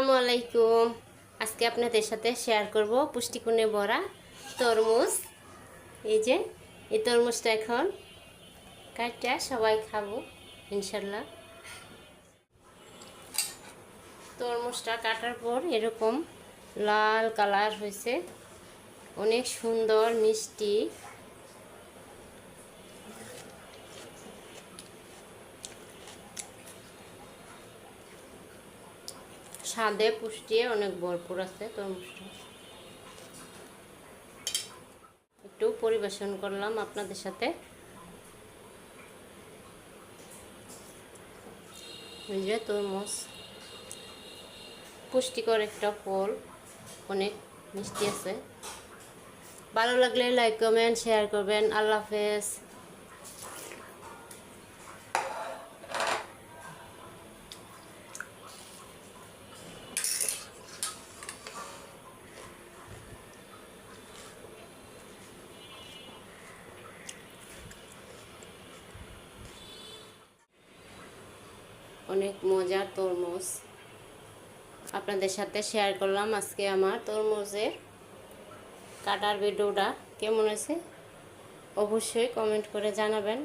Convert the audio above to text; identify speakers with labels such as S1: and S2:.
S1: আসসালামু আলাইকুম আজকে আপনাদের সাথে শেয়ার করব পুষ্টিগুণে ভরা তরমুজ। এই যে, এই তরমুজটা এখন কাটটা সবাই খাব ইনশাল্লাহ তরমুজটা কাটার পর এরকম লাল কালার হয়েছে। অনেক সুন্দর, মিষ্টি। স্বাদে পুষ্টি, অনেক ভরপুর আছে তরমুজটা একটু পরিবেশন করলাম আপনাদের সাথে। তরমুজ। পুষ্টিকর একটা ফল, অনেক মিষ্টি আছে। ভালো লাগলে লাইক কমেন্ট শেয়ার করবেন। আল্লাহ হাফেজ। অনেক মজার তরমুজ আপনাদের সাথে শেয়ার করলাম আজকে আমার তরমুজের কাটার ভিডিওটা। কেমন আছে অবশ্যই কমেন্ট করে জানাবেন।